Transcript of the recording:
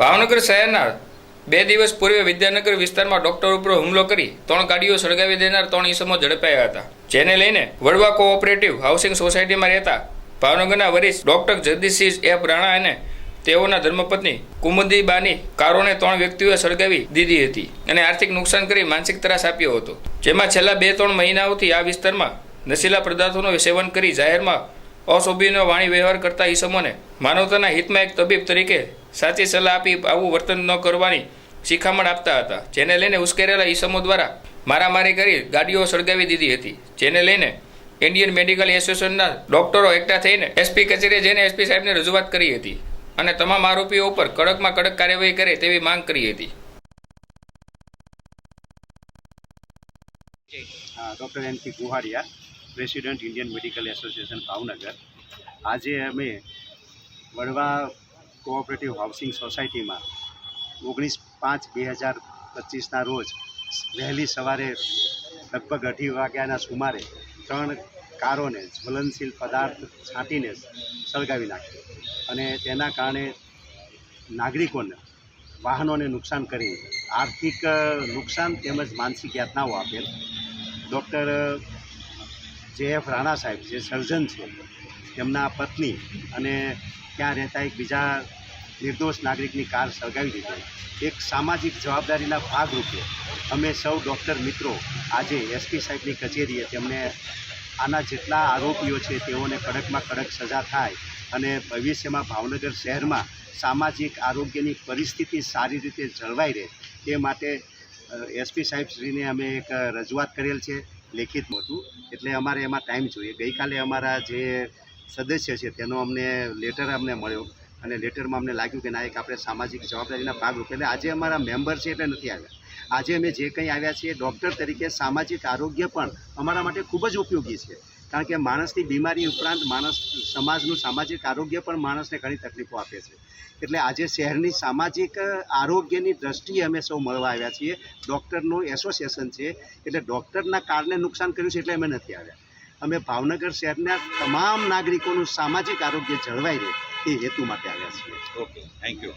ભાવનગર શહેરના બે દિવસ પૂર્વે વિદ્યાનગર વિસ્તારમાં ડોક્ટર ઉપર હુમલો કરી ત્રણ ગાડીઓ સળગાવી દેનાર ત્રણ ઈસમો ઝડપાયા હતા. જેને લઈને વડવા કોઓપરેટિવ હાઉસિંગ સોસાયટીમાં રહેતા ભાવનગરના વરિષ્ઠ ડોક્ટર જગદીશસિંહ એફ રાણા અને તેઓના ધર્મપત્ની કુમુદીબાની કારોને ત્રણ વ્યક્તિઓએ સળગાવી દીધી હતી અને આર્થિક નુકસાન કરી માનસિક ત્રાસ આપ્યો હતો. જેમાં છેલ્લા બે ત્રણ મહિનાઓથી આ વિસ્તારમાં નશીલા પદાર્થોનું સેવન કરી જાહેરમાં અશોભનીય વાણી વ્યવહાર કરતા ઈસમોને માનવતાના હિતમાં એક તબીબ તરીકે સાચી સલાહ આપી આવું વર્તન ન કરવાની શિખામણ આપતા હતા, જેને લઈને ઉશ્કેરેલા ઈસમો દ્વારા મારામારી કરી ગાડીઓ સળગાવી દીધી હતી, જેને લઈને ઇન્ડિયન મેડિકલ એસોસિએશનના ડોક્ટરો એકઠા થઈને એસપી કચેરીએ જઈને એસપી સાહેબને રજૂઆત કરી હતી અને તમામ આરોપીઓ ઉપર કડકમાં કડક કાર્યવાહી કરે તેવી માંગ કરી હતી. Doctor N P Guhadiya president Indian medical association Bhavnagar. આજે અમે વડવા કોઓપરેટિવ હાઉસિંગ સોસાયટીમાં ઓગણીસ પાંચ બે હજાર પચીસના રોજ વહેલી સવારે લગભગ અઢી વાગ્યાના સુમારે ત્રણ કારોને જ્વલનશીલ પદાર્થ છાંટીને સળગાવી નાખ્યો અને તેના કારણે નાગરિકોને વાહનોને નુકસાન કરી આર્થિક નુકસાન તેમજ માનસિક યાતનાઓ આપેલ. ડૉક્ટર જે એફ રાણા સાહેબ, જે સર્જન છે, તેમના પત્ની અને ત્યાં રહેતા એક બીજા નિર્દોષ નાગરિકની કાર સળગાવી દીધી. એક સામાજિક જવાબદારીના ભાગરૂપે અમે સૌ ડૉક્ટર મિત્રો આજે એસપી સાહેબની કચેરીએ તેમને આના જેટલા આરોપીઓ છે તેઓને કડકમાં કડક સજા થાય અને ભવિષ્યમાં ભાવનગર શહેરમાં સામાજિક આરોગ્યની પરિસ્થિતિ સારી રીતે જળવાઈ રહે તે માટે એસપી સાહેબશ્રીને અમે એક રજૂઆત કરેલ છે. લેખિતમાં હતું. એટલે અમારે એમાં ટાઈમ જોઈએ. ગઈકાલે અમારા જે સદસ્ય છે, તેનો અમને લેટર અમને મળ્યો અને લેટરમાં અમને લાગ્યું કે ના, એક આપણે સામાજિક જવાબદારીના ભાગરૂપે એટલે આજે અમારા મેમ્બર છે એટલે નથી આવ્યા. આજે અમે જે કંઈ આવ્યા છીએ ડૉક્ટર તરીકે સામાજિક આરોગ્ય પણ અમારા માટે ખૂબ જ ઉપયોગી છે. કારણ કે માણસની બીમારી ઉપરાંત માણસ સમાજનું સામાજિક આરોગ્ય પણ માણસને ઘણી તકલીફો આપે છે. એટલે આજે શહેરની સામાજિક આરોગ્યની દ્રષ્ટિએ અમે સૌ મળવા આવ્યા છીએ. ડૉક્ટરનું એસોસિએશન છે. એટલે ડૉક્ટરના કારણે નુકસાન કર્યું છે એટલે અમે નથી આવ્યા. અમે ભાવનગર શહેરના તમામ નાગરિકોનું સામાજિક આરોગ્ય જળવાઈ રહે એ હેતુ માટે આવ્યા છીએ. Okay, thank you.